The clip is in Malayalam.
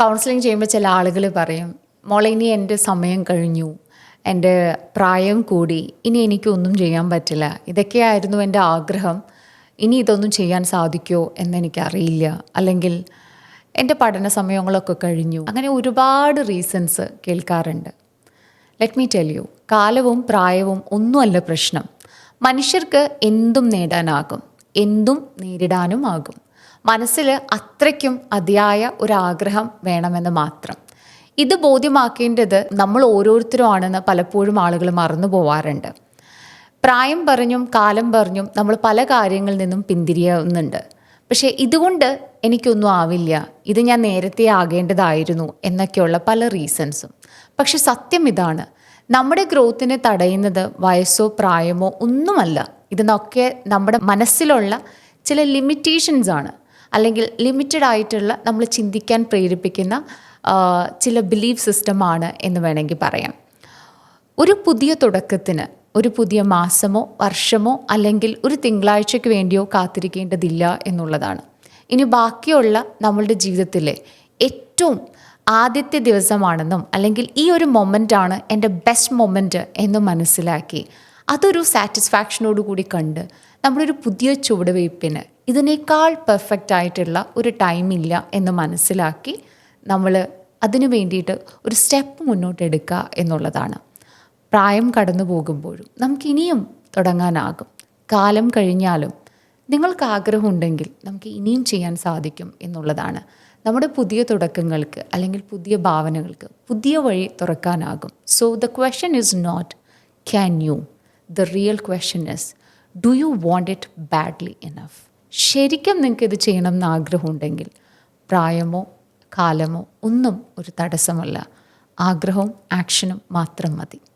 കൗൺസിലിംഗ് ചെയ്യുമ്പോൾ ചില ആളുകൾ പറയും മോളെ ഇനി എന്റെ സമയം കഴിഞ്ഞു. എന്റെ പ്രായം കൂടി. ഇനി എനിക്കൊന്നും ചെയ്യാൻ പറ്റില്ല. ഇതൊക്കെയായിരുന്നു എന്റെ ആഗ്രഹം. ഇനി ഇതൊന്നും ചെയ്യാൻ സാധിക്കുമോ എന്നെനിക്കറിയില്ല. അല്ലെങ്കിൽ എന്റെ പഠന സമയങ്ങളൊക്കെ കഴിഞ്ഞു. അങ്ങനെ ഒരുപാട് റീസൺസ് കേൾക്കാറുണ്ട്. ലെറ്റ് മീ ടെൽ യു കാലവും പ്രായവും ഒന്നുമല്ല പ്രശ്നം. മനുഷ്യർക്ക് എന്തും നേടാനാകും. എന്തും നേരിടാനും ആകും. മനസ്സിൽ അത്രയ്ക്കും അതിയായ ഒരു ആഗ്രഹം വേണമെന്ന് മാത്രം. ഇത് ബോധ്യമാക്കേണ്ടത് നമ്മൾ ഓരോരുത്തരും ആണെന്ന് പലപ്പോഴും ആളുകൾ മറന്നു പോവാറുണ്ട്. പ്രായം പറഞ്ഞും കാലം പറഞ്ഞും നമ്മൾ പല കാര്യങ്ങളിൽ നിന്നും പിന്തിരിയുന്നുണ്ട്. പക്ഷേ ഇതുകൊണ്ട് എനിക്കൊന്നും ആവില്ല. ഇത് ഞാൻ നേരത്തെ ആകേണ്ടതായിരുന്നു എന്നൊക്കെയുള്ള പല റീസൺസും. പക്ഷെ സത്യം ഇതാണ്. നമ്മുടെ ഗ്രോത്തിനെ തടയുന്നത് വയസ്സോ പ്രായമോ ഒന്നുമല്ല. ഇതിനൊക്കെ നമ്മുടെ മനസ്സിലുള്ള ചില ലിമിറ്റേഷൻസ് ആണ് അല്ലെങ്കിൽ ലിമിറ്റഡ് ആയിട്ടുള്ള നമ്മൾ ചിന്തിക്കാൻ പ്രേരിപ്പിക്കുന്ന ചില ബിലീഫ് സിസ്റ്റമാണ് എന്ന് വേണമെങ്കിൽ പറയാം. ഒരു പുതിയ തുടക്കത്തിന് ഒരു പുതിയ മാസമോ വർഷമോ അല്ലെങ്കിൽ ഒരു തിങ്കളാഴ്ചയ്ക്ക് വേണ്ടിയോ കാത്തിരിക്കേണ്ടതില്ല എന്നുള്ളതാണ്. ഇനി ബാക്കിയുള്ള നമ്മളുടെ ജീവിതത്തിലെ ഏറ്റവും ആദ്യത്തെ ദിവസമാണെന്നും അല്ലെങ്കിൽ ഈ ഒരു മൊമെന്റ് ആണ് എന്റെ ബെസ്റ്റ് മൊമെന്റ് എന്ന് മനസ്സിലാക്കി അതൊരു സാറ്റിസ്ഫാക്ഷനോട് കൂടി കണ്ട് നമ്മളൊരു പുതിയ ചുവടുവയ്പ്പിന് ഇതിനേക്കാൾ പെർഫെക്റ്റ് ആയിട്ടുള്ള ഒരു ടൈമില്ല എന്ന് മനസ്സിലാക്കി നമ്മൾ അതിനു വേണ്ടിയിട്ട് ഒരു സ്റ്റെപ്പ് മുന്നോട്ട് എടുക്കുക എന്നുള്ളതാണ്. പ്രായം കടന്നു പോകുമ്പോഴും നമുക്കിനിയും തുടങ്ങാനാകും. കാലം കഴിഞ്ഞാലും നിങ്ങൾക്ക് ആഗ്രഹമുണ്ടെങ്കിൽ നമുക്ക് ഇനിയും ചെയ്യാൻ സാധിക്കും എന്നുള്ളതാണ്. നമ്മുടെ പുതിയ തുടക്കങ്ങൾക്ക് അല്ലെങ്കിൽ പുതിയ ഭാവനകൾക്ക് പുതിയ വഴി തുറക്കാനാകും. So the question is not can you the real question is do you want it badly enough ശരിക്കും നിങ്ങൾക്ക് ഇത് ചെയ്യണം എന്ന് ആഗ്രഹമുണ്ടെങ്കിൽ പ്രായമോ കാലമോ ഒന്നും ഒരു തടസ്സമല്ല. ആഗ്രഹവും ആക്ഷനും മാത്രം മതി.